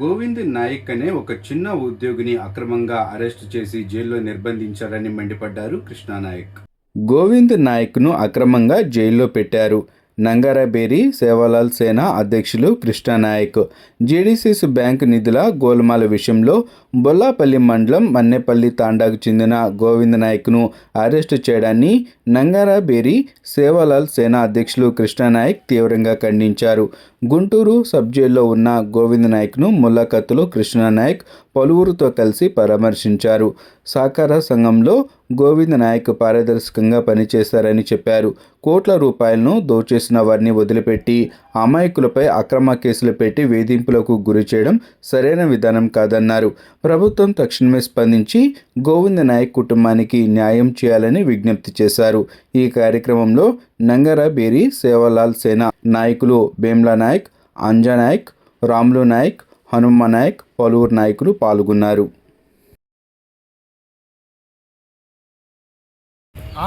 గోవింద్ నాయక్ అనే ఒక చిన్న ఉద్యోగిని అక్రమంగా అరెస్టు చేసి జైల్లో నిర్బంధించారని మండిపడ్డారు కృష్ణానాయక్. గోవింద్ నాయక్ను అక్రమంగా జైల్లో పెట్టారు. నంగారాబేరి సేవాలాల్ సేన అధ్యక్షులు కృష్ణానాయక్ జేడీసీస్ బ్యాంక్ నిధుల గోల్మాల విషయంలో బొల్లాపల్లి మండలం మన్నేపల్లి తాండాకు చెందిన గోవింద్ నాయక్ను అరెస్టు చేయడాన్ని నంగారాబేరి సేవాలాల్ సేన అధ్యక్షులు కృష్ణానాయక్ తీవ్రంగా ఖండించారు. గుంటూరు సబ్ జైల్లో ఉన్న గోవింద్ నాయక్ను ములాఖత్తులో కృష్ణానాయక్ పలువురితో కలిసి పరామర్శించారు. సహకార సంఘంలో గోవింద్ నాయక్ పారదర్శకంగా పనిచేశారని చెప్పారు. కోట్ల రూపాయలను దోచేసిన వారిని వదిలిపెట్టి అమాయకులపై అక్రమ కేసులు పెట్టి వేధింపులకు గురి చేయడం సరైన విధానం కాదన్నారు. ప్రభుత్వం తక్షణమే స్పందించి గోవింద నాయక్ కుటుంబానికి న్యాయం చేయాలని విజ్ఞప్తి చేశారు. ఈ కార్యక్రమంలో నంగరా బేరి సేవాలాల్ సేన నాయకులు భీమ్లా నాయక్ అంజా నాయక్ రాములు నాయక్ హనుమ నాయక్ పలువురు నాయకులు పాల్గొన్నారు.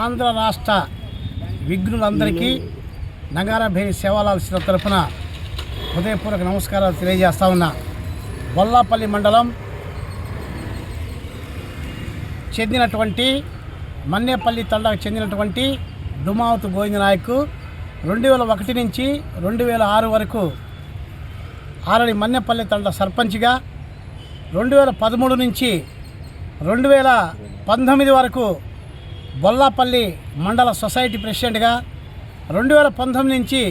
ఆంధ్ర రాష్ట్ర విఘ్నులందరికీ నగారభేరి సేవాలాల్సిన తరఫున హృదయపూర్వక నమస్కారాలు తెలియజేస్తా ఉన్నా. బొల్లాపల్లి మండలం చెందినటువంటి మన్నేపల్లి తండాకు చెందినటువంటి డుమావతు గోవింద నాయక్ రెండు వేల ఒకటి నుంచి రెండు వేల ఆరు వరకు ఆరడి మన్నెపల్లి తండ సర్పంచ్గా రెండు వేల పదమూడు నుంచి రెండు వేల పంతొమ్మిది వరకు బొల్లాపల్లి మండల సొసైటీ ప్రెసిడెంట్గా రెండు వేల పంతొమ్మిది నుంచి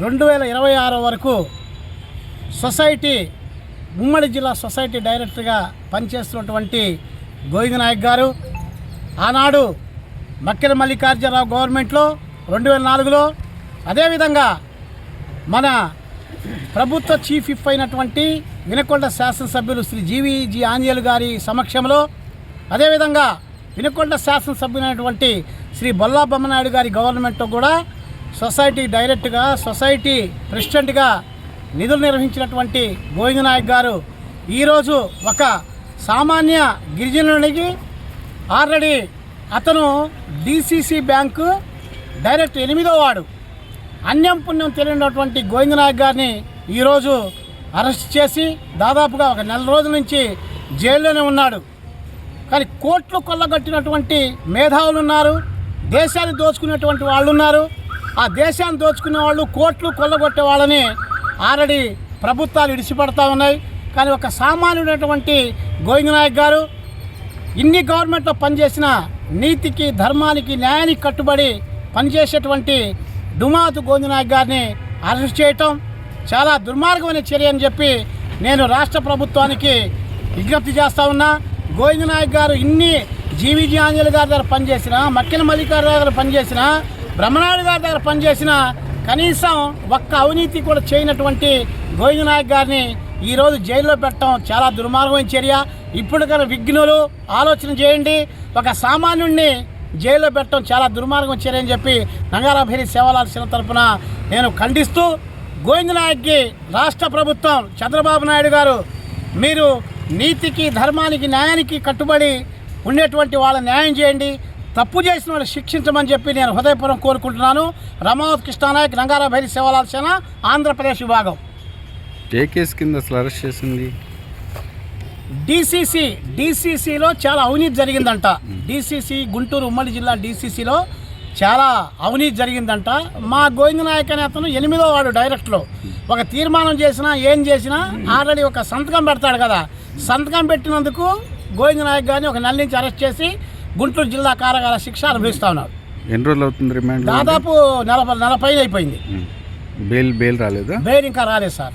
రెండు వేల ఇరవై ఆరు వరకు సొసైటీ ఉమ్మడి జిల్లా సొసైటీ డైరెక్టర్గా పనిచేస్తున్నటువంటి గోవింద నాయక్ గారు. ఆనాడు మక్కెల మల్లికార్జునరావు గవర్నమెంట్లో రెండు వేల నాలుగులో అదేవిధంగా మన ప్రభుత్వ చీఫ్ ఇఫ్ అయినటువంటి వినకొండ శాసనసభ్యులు శ్రీ జీవీజీ ఆంజనేయులు గారి సమక్షంలో అదేవిధంగా వినకొండ శాసనసభ్యులైనటువంటి శ్రీ బొల్లా బొమ్మనాయుడు గారి గవర్నమెంట్ కూడా సొసైటీ డైరెక్ట్గా సొసైటీ ప్రెసిడెంట్గా నిధులు నిర్వహించినటువంటి గోవింద నాయక్ గారు ఈరోజు ఒక సామాన్య గిరిజనుడికి ఆల్రెడీ అతను డిసిసి బ్యాంకు డైరెక్ట్ ఎనిమిదో వాడు అన్యం పుణ్యం తెలియనటువంటి గోవిందనాయక్ గారిని ఈరోజు అరెస్ట్ చేసి దాదాపుగా ఒక నెల రోజుల నుంచి జైల్లోనే ఉన్నాడు. కానీ కోట్లు కొల్లగట్టినటువంటి మేధావులు ఉన్నారు దేశాన్ని దోచుకునేటువంటి వాళ్ళు ఉన్నారు. ఆ దేశాన్ని దోచుకునే వాళ్ళు కోట్లు కొల్లగొట్టే వాళ్ళని ఆల్రెడీ ప్రభుత్వాలు ఇడిచిపడతా ఉన్నాయి. కానీ ఒక సామాన్యుడైనటువంటి గోవిందనాయక్ గారు ఇన్ని గవర్నమెంట్లో పనిచేసిన నీతికి ధర్మానికి న్యాయానికి కట్టుబడి పనిచేసేటువంటి డుమాతు గోంజనాయక్ గారిని అరెస్ట్ చేయటం చాలా దుర్మార్గమైన చర్య అని చెప్పి నేను రాష్ట్ర ప్రభుత్వానికి విజ్ఞప్తి చేస్తా ఉన్నా. గోవిందనాయక్ గారు ఇన్ని జీవీజీ ఆంజనేయులు గారి దగ్గర పనిచేసిన మక్కిన మల్లికార్జున దగ్గర పనిచేసిన బ్రహ్మనాయుడు గారి దగ్గర పనిచేసిన కనీసం ఒక్క అవినీతి కూడా చేయనటువంటి గోవిందనాయక్ గారిని ఈరోజు జైల్లో పెట్టడం చాలా దుర్మార్గమైన చర్య. ఇప్పుడు కన్నా విఘ్నులు ఆలోచన చేయండి. ఒక సామాన్యుడిని జైల్లో పెట్టడం చాలా దుర్మార్గం చర్యని చెప్పి నంగారాభేరి సేవలాల్సిన తరపున నేను ఖండిస్తూ గోవిందనాయక్కి రాష్ట్ర ప్రభుత్వం చంద్రబాబు నాయుడు గారు మీరు నీతికి ధర్మానికి న్యాయానికి కట్టుబడి ఉండేటువంటి వాళ్ళ న్యాయం చేయండి తప్పు చేసిన వాళ్ళు శిక్షించమని చెప్పి నేను హృదయపూర్వం కోరుకుంటున్నాను. రమావత్ కృష్ణానాయక్ నంగారాభైరి సేవలాల్ సేన ఆంధ్రప్రదేశ్ విభాగం. ఏ కేసు కింద అసలు అరెస్ట్ చేసింది. డిసిసి డిసిసిలో చాలా అవినీతి జరిగిందంట. డిసిసి గుంటూరు ఉమ్మడి జిల్లా డిసిసిలో చాలా అవినీతి జరిగిందంట. మా గోవింద నాయక్ అనే అతను ఎనిమిదో వాడు డైరెక్ట్లో ఒక తీర్మానం చేసినా ఏం చేసినా ఆల్రెడీ ఒక సంతకం పెడతాడు కదా. సంతకం పెట్టినందుకు గోవింద నాయక్ గారిని ఒక నెల నుంచి అరెస్ట్ చేసి గుంటూరు జిల్లా కారాగార శిక్ష అనుభవిస్తా ఉన్నారు. ఎన్ని రోజులు అవుతుంది రిమాండ్ దాదాపు నలభై నలభై అయిపోయింది. బెయిల్ బెయిల్ రాలేదా? బెయిల్ ఇంకా రాలేదు సార్.